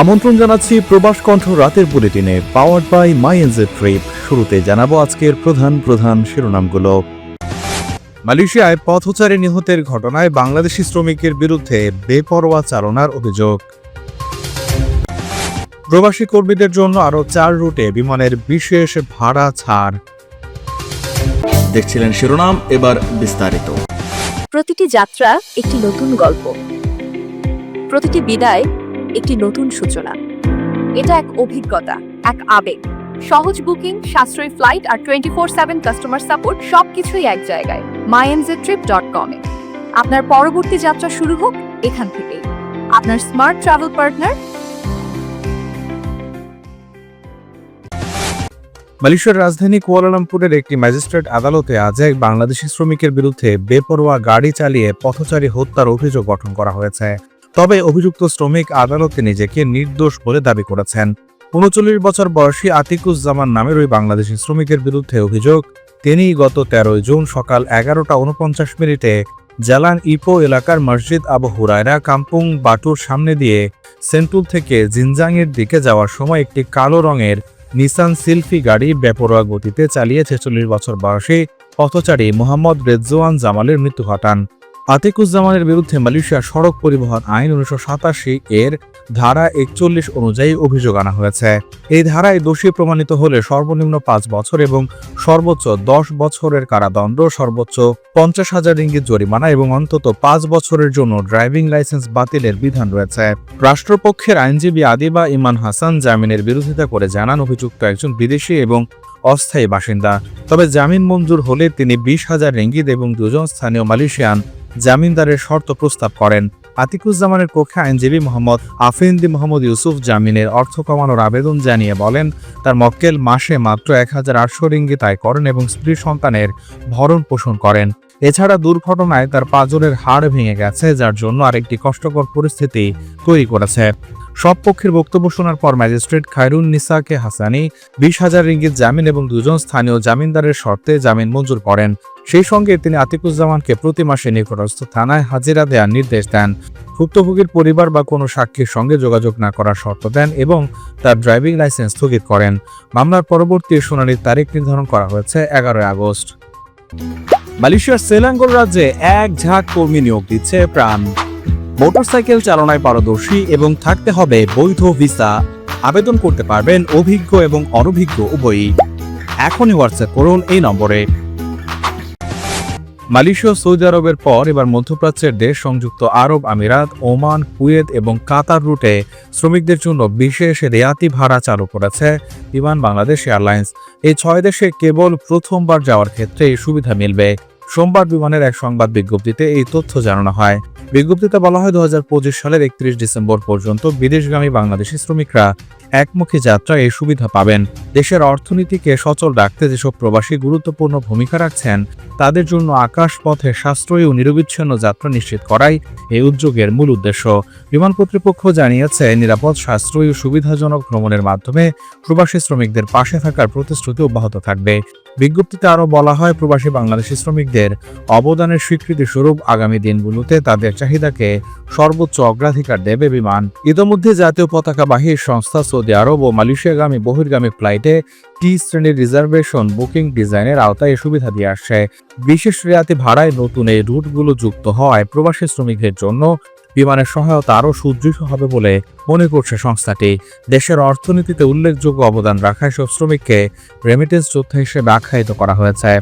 আমন্ত্রণ জানাচ্ছি প্রবাস কণ্ঠ রাতের বুলেটিনে powered by my NJ trip শুরুতে জানাব আজকের প্রধান প্রধান শিরোনামগুলো। মালয়েশিয়ায় পথচারী নিহতের ঘটনায় বাংলাদেশি শ্রমিকের বিরুদ্ধে বেপরোয়া চালনার অভিযোগ। প্রবাসী কর্মীদের জন্য আরও চার রুটে বিমানের বিশেষ ভাড়া ছাড়। দেখছিলেন শিরোনাম এবার বিস্তারিত। প্রতিটি যাত্রা একটি নতুন গল্প। প্রতিটি বিদায় একটি নতুন সূচনা। এটা এক অভিজ্ঞতা, এক আবেগ। সহজ বুকিং, সাশ্রয়ী ফ্লাইট আর twenty four seven customer support সবকিছুই এক জায়গায়। মাইএনজে ট্রিপ ডট কমে আপনার পরবর্তী যাত্রা শুরু হোক এখান থেকেই। আপনার স্মার্ট ট্রাভেল পার্টনার মালয়েশিয়ার রাজধানী কুয়ালালামপুরের একটি ম্যাজিস্ট্রেট আদালতে আজ এক বাংলাদেশি শ্রমিকের বিরুদ্ধে বেপরোয়া গাড়ি চালিয়ে পথচারী হত্যার অভিযোগ গঠন করা হয়েছে। তবে অভিযুক্ত শ্রমিক আদালতে নিজেকে নির্দোষ বলে দাবি করেছেন। উনচল্লিশ বছর বয়সী আতিকুজ্জামান নামের ওই বাংলাদেশি শ্রমিকের বিরুদ্ধে অভিযোগ, তিনি গত তেরোই জুন সকাল এগারোটা উনপঞ্চাশ মিনিটে জালান ইপো এলাকার মসজিদ আবু হুরায়রা, কাম্পুং, বাটুর সামনে দিয়ে সেন্টুল থেকে জিনজাংয়ের দিকে যাওয়ার সময় একটি কালো রঙের নিসান সিলফি গাড়ি বেপরোয়া গতিতে চালিয়ে ছেচল্লিশ বছর বয়সী পথচারী মোহাম্মদ রেজওয়ান জামালের মৃত্যু ঘটান। আতিকুজ্জামানের বিরুদ্ধে মালয়েশিয়া সড়ক পরিবহন আইন উনিশশো সাতাশি এর ধারা একচল্লিশ অনুযায়ী অভিযোগ আনা হয়েছে। এই ধারায় দোষী প্রমাণিত হলে সর্বনিম্ন পাঁচ বছর এবং সর্বোচ্চ দশ বছরের কারাদণ্ড, সর্বোচ্চ পঞ্চাশ হাজার রিঙ্গিত জরিমানা এবং অন্তত পাঁচ বছরের জন্য ড্রাইভিং লাইসেন্স বাতিলের বিধান রয়েছে। রাষ্ট্রপক্ষের আইনজীবী আদিবা ইমান হাসান জামিনের বিরোধিতা করে জানান অভিযুক্ত একজন বিদেশি এবং অস্থায়ী বাসিন্দা। তবে জামিন মঞ্জুর হলে তিনি বিশ হাজার রিঙ্গিত এবং দুজন স্থানীয় মালয়েশিয়ান জামিনদারের শর্ত প্রস্তাব করেন। আতিকুজ্জামানের কক্ষে আইনজীবী মোহাম্মদ আফিন্দি মোহাম্মদ ইউসুফ জামিনের অর্থ কমানোর আবেদন জানিয়ে বলেন, তার মক্কেল মাসে মাত্র এক হাজার আটশো রিঙ্গিত আয় করেন এবং স্ত্রী সন্তানের ভরণ পোষণ করেন। এছাড়া দুর্ঘটনায় তার পাজরের হাড় ভেঙে গেছে, যার জন্য আরেকটি কষ্টকর পরিস্থিতি তৈরি করেছে। সব পক্ষের বক্তব্য শোনার পর ম্যাজিস্ট্রেট খায়রুন নিসাকে হাসানি, বিশ হাজার রিঙ্গিত জামিন এবং দুজন স্থানীয় জামিনদারের শর্তে জামিন মঞ্জুর করেন। সেই সঙ্গে তিনি আতিকুজ্জামানকে প্রতি মাসে নিকটস্থ থানায় হাজিরা দেওয়ার নির্দেশ দেন। ভুক্তভোগীর পরিবার বা কোনো সাক্ষীর সঙ্গে যোগাযোগ না করার শর্ত দেন এবং তার ড্রাইভিং লাইসেন্স স্থগিত করেন। মামলার পরবর্তী শুনানির তারিখ নির্ধারণ করা হয়েছে এগারোই আগস্ট। মালয়েশিয়ার সেলাঙ্গোর রাজ্যে এক ঝাঁক কর্মী নিয়োগ দিচ্ছে প্রাণ। মোটরসাইকেল চালনায় পারদর্শী এবং থাকতে হবে বৈধ ভিসা। আবেদন করতে পারবেন অভিজ্ঞ এবং অনভিজ্ঞ উভয়ই। এখনই হোয়াটসঅ্যাপ করুন এই নম্বরে। মালয়েশিয়া সৌদি আরবের পর এবার মধ্যপ্রাচ্যের দেশ সংযুক্ত আরব আমিরাত, ওমান, কুয়েত এবং কাতার রুটে শ্রমিকদের জন্য বিশেষ রেয়াতি ভাড়া চালু করেছে বিমান বাংলাদেশ এয়ারলাইন্স। এই ছয় দেশে কেবল প্রথমবার যাওয়ার ক্ষেত্রে এই সুবিধা মিলবে। সোমবার বিমানের এক সংবাদ বিজ্ঞপ্তিতে এই তথ্য জানানো হয়। বিজ্ঞপ্তিতে বলা হয় দুহাজার পঁচিশ সালের একত্রিশ ডিসেম্বর পর্যন্ত বিদেশগামী বাংলাদেশি শ্রমিকরা একমুখী যাত্রা এই সুবিধা পাবেন। দেশের অর্থনীতিকে সচল রাখতে যেসব প্রবাসী গুরুত্বপূর্ণ ভূমিকা রাখছেন, তাদের জন্য আকাশপথে সাশ্রয়ী ও নিরবিচ্ছিন্ন যাত্রা নিশ্চিত করাই এই উদ্যোগের মূল উদ্দেশ্য। বিমান কর্তৃপক্ষ জানিয়েছে, নিরাপদ, সাশ্রয়ী ও সুবিধাজনক ভ্রমণের মাধ্যমে প্রবাসী শ্রমিকদের পাশে থাকার প্রতিশ্রুতি অব্যাহত থাকবে। বিজ্ঞপ্তিতে আরও বলা হয়, প্রবাসী বাংলাদেশি শ্রমিকদের অবদানের স্বীকৃতি স্বরূপ আগামী দিনগুলোতে তাদের চাহিদাকে সর্বোচ্চ অগ্রাধিকার দেবে বিমান। ইতোমধ্যে জাতীয় পতাকাবাহী সংস্থা সৌদি আরব ও মালয়েশিয়াগামী বহির্গামী ফ্লাইটে টি শ্রেণির রিজার্ভেশন বুকিং ডিজাইনের আওতায় সুবিধা দিয়ে আসছে বিশেষ রেয়াতি ভাড়ায় নতুন এই রুটগুলো যুক্ত হওয়ায় প্রবাসী শ্রমিকদের জন্য বিমানের সহায়তা আরও সুদৃঢ় হবে বলে মনে করছে সংস্থাটি। দেশের অর্থনীতিতে উল্লেখযোগ্য অবদান রাখায় সব শ্রমিককে রেমিটেন্স যোদ্ধা হিসেবে আখ্যায়িত করা হয়েছে।